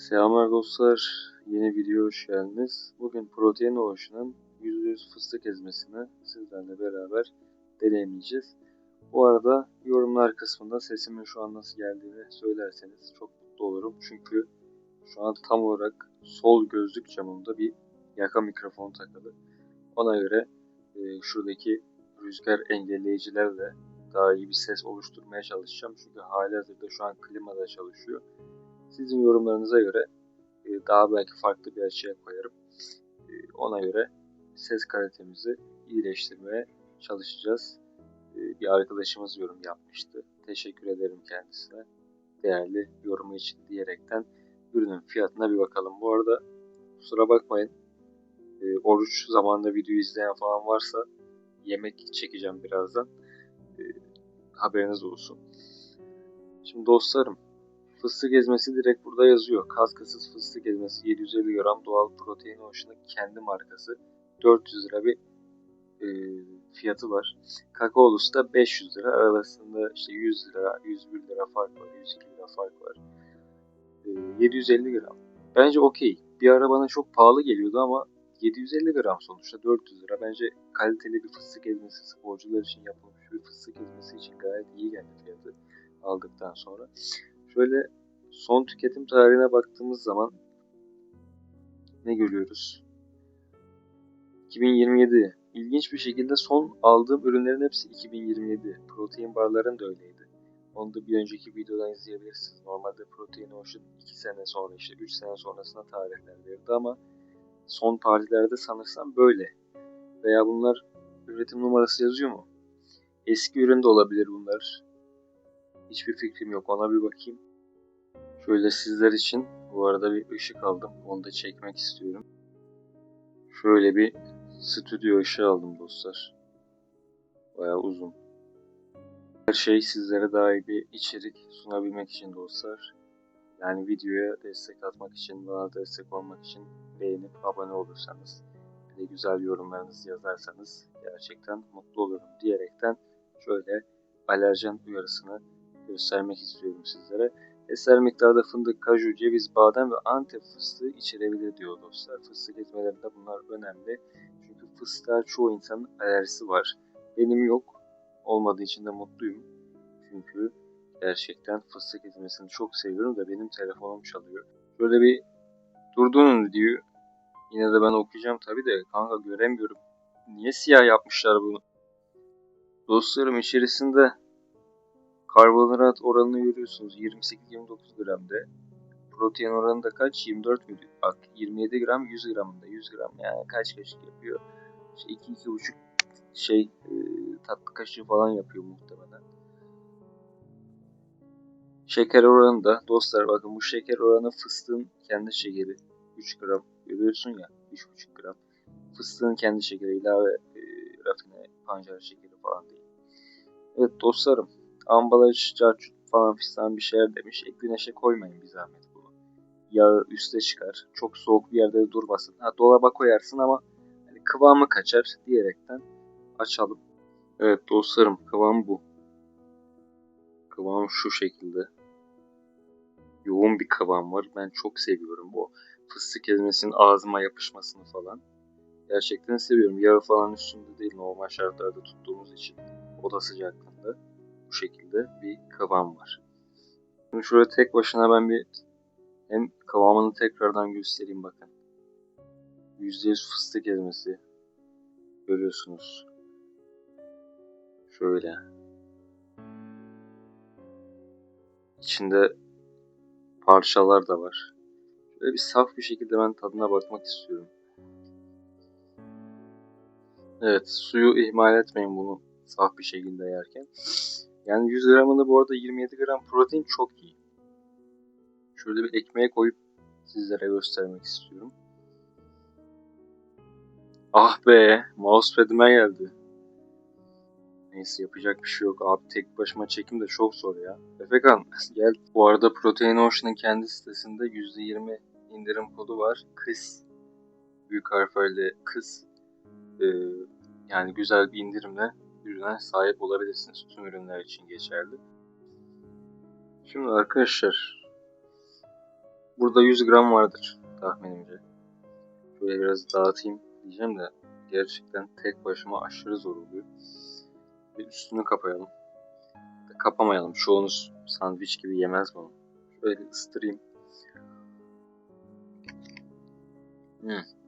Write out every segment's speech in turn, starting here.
Selamlar dostlar. Yeni video hoş geldiniz. Bugün Protein Ocean'ın %100 fıstık ezmesini sizlerle beraber deneyimleyeceğiz. Bu arada yorumlar kısmında sesimin şu an nasıl geldiğini söylerseniz çok mutlu olurum. Çünkü şu an tam olarak sol gözlük camımda bir yaka mikrofon takılı. Ona göre e, şuradaki rüzgar engelleyicilerle daha iyi bir ses oluşturmaya çalışacağım. Çünkü hali hazırda şu an klimada çalışıyor. Sizin yorumlarınıza göre e, daha belki farklı bir açıya koyarım. E, ona göre ses kalitemizi iyileştirmeye çalışacağız. E, bir arkadaşımız yorum yapmıştı. Teşekkür ederim kendisine. Değerli yorumu için diyerekten ürünün fiyatına bir bakalım. Bu arada kusura bakmayın. Oruç zamanında video izleyen falan varsa yemek çekeceğim birazdan. Haberiniz olsun. Şimdi dostlarım Fıstık ezmesi direkt burada yazıyor. Kaskasız fıstık ezmesi 750 gram doğal protein oşunun kendi markası. 400 lira bir e, fiyatı var. Kakaolusu da 500 lira. Arasında işte 100 lira, 101 lira fark var. 102 lira fark var. E, 750 gram. Bence okey. Bir ara bana çok pahalı geliyordu ama 750 gram sonuçta 400 lira. Bence kaliteli bir fıstık ezmesi sporcular için yapılmış bir fıstık ezmesi için gayet iyi geldi fiyatı aldıktan sonra. Şöyle son tüketim tarihine baktığımız zaman ne görüyoruz? 2027. İlginç bir şekilde son aldığım ürünlerin hepsi 2027. Protein barların da öyleydi. Onu da bir önceki videodan izleyebilirsiniz. Normalde Protein Ocean 2 sene sonra işte 3 sene sonrasına tarihler verdi ama son tarihlerde sanırsam böyle. Veya bunlar üretim numarası yazıyor mu? Eski ürün de olabilir bunlar. Hiçbir fikrim yok. Ona bir bakayım. Şöyle sizler için bu arada bir ışık aldım. Onu da çekmek istiyorum. Şöyle bir stüdyo ışığı aldım dostlar. Baya uzun. Her şey sizlere daha iyi bir içerik sunabilmek için dostlar. Yani videoya destek atmak için, bana destek olmak için beğenip abone olursanız, bir de güzel yorumlarınızı yazarsanız gerçekten mutlu olurum diyerekten şöyle alerjen uyarısını göstermek istiyorum sizlere. Eser miktarda fındık, kaju, ceviz, badem ve antep fıstığı içerebilir diyor dostlar. Fıstık ezmelerinde bunlar önemli. Çünkü fıstığa çoğu insanın alerjisi var. Benim yok. Olmadığı için de mutluyum. Çünkü gerçekten fıstık ezmesini çok seviyorum da benim telefonum çalıyor. Böyle bir durduğunu diyor. Yine de ben okuyacağım tabi de kanka göremiyorum. Niye siyah yapmışlar bunu? Dostlarım içerisinde Karbonhidrat oranını görüyorsunuz 28-29 gramda. Protein oranı da kaç? 24 müydü? Bak 27 gram 100 gramında 100 gram yani kaç kaşık yapıyor? İşte 2-2,5 şey e, tatlı kaşığı falan yapıyor muhtemelen. Şeker oranı da dostlar bakın bu şeker oranı fıstığın kendi şekeri 3 gram görüyorsun ya 3,5 gram. Fıstığın kendi şekeri ilave e, rafine pancar şekeri falan değil. Evet dostlarım ambalaj, carçut falan fistan bir şeyler demiş. E, güneşe koymayın bir zahmet bunu. Yağı üste çıkar. Çok soğuk bir yerde durmasın. Ha, dolaba koyarsın ama hani kıvamı kaçar diyerekten açalım. Evet dostlarım kıvam bu. Kıvam şu şekilde. Yoğun bir kıvam var. Ben çok seviyorum bu fıstık ezmesinin ağzıma yapışmasını falan. Gerçekten seviyorum. Yağı falan üstünde değil normal şartlarda tuttuğumuz için oda sıcaklığında bu şekilde bir kıvam var. Şimdi şöyle tek başına ben bir hem kıvamını tekrardan göstereyim bakın. %100 fıstık ezmesi görüyorsunuz. Şöyle. İçinde parçalar da var. Şöyle bir saf bir şekilde ben tadına bakmak istiyorum. Evet, suyu ihmal etmeyin bunu saf bir şekilde yerken. Yani 100 gramında bu arada 27 gram protein çok iyi. Şöyle bir ekmeğe koyup sizlere göstermek istiyorum. Ah be, mousepad'ime geldi. Neyse yapacak bir şey yok. Abi tek başıma çekim de çok zor ya. Efekan gel. Bu arada Protein Ocean'ın kendi sitesinde %20 indirim kodu var. Kız. Büyük harflerle kız. Ee, yani güzel bir indirimle ürüne sahip olabilirsiniz. Tüm ürünler için geçerli. Şimdi arkadaşlar Burada 100 gram vardır tahminimce. Şöyle biraz dağıtayım diyeceğim de gerçekten tek başıma aşırı zor oluyor. Bir üstünü kapayalım. Kapamayalım. Çoğunuz sandviç gibi yemez bunu. Şöyle ıstırayım. Hmm.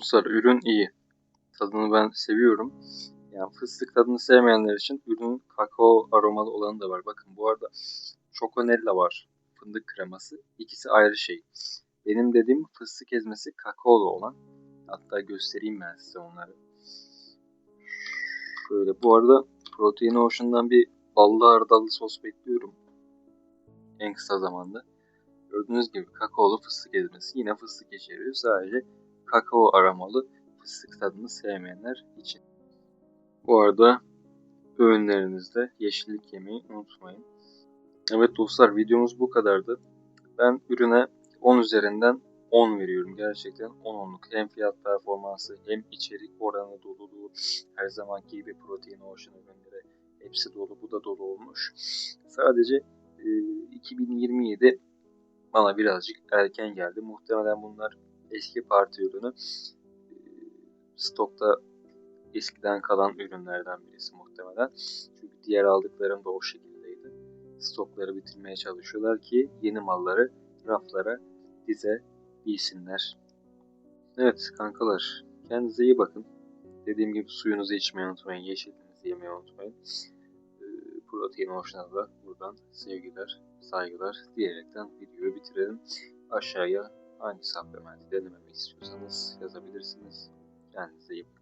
Dostlar ürün iyi. Tadını ben seviyorum. Yani fıstık tadını sevmeyenler için ürünün kakao aromalı olanı da var. Bakın bu arada çokonella var. Fındık kreması. İkisi ayrı şey. Benim dediğim fıstık ezmesi kakaolu olan. Hatta göstereyim ben size onları. Şöyle bu arada Protein Ocean'dan bir ballı hardallı sos bekliyorum. En kısa zamanda. Gördüğünüz gibi kakaolu fıstık ezmesi. Yine fıstık içeriyor. Sadece kakao aromalı fıstık tadını sevmeyenler için. Bu arada öğünlerinizde yeşillik yemeyi unutmayın. Evet dostlar videomuz bu kadardı. Ben ürüne 10 üzerinden 10 veriyorum. Gerçekten 10 onluk. Hem fiyat performansı hem içerik oranı doluluğu her zamanki gibi protein ocean ürünleri hepsi dolu. Bu da dolu olmuş. Sadece e, 2027 bana birazcık erken geldi. Muhtemelen bunlar eski parti ürünü. E, stokta eskiden kalan ürünlerden birisi muhtemelen. Çünkü diğer aldıklarım da o şekildeydi. Stokları bitirmeye çalışıyorlar ki yeni malları raflara dize bilsinler. Evet kankalar kendinize iyi bakın. Dediğim gibi suyunuzu içmeyi unutmayın. Yeşilinizi yemeyi unutmayın. Ee, protein hoşuna da buradan sevgiler, saygılar diyerekten videoyu bitirelim. Aşağıya hangi supplementi denememi istiyorsanız yazabilirsiniz. Kendinize iyi bakın.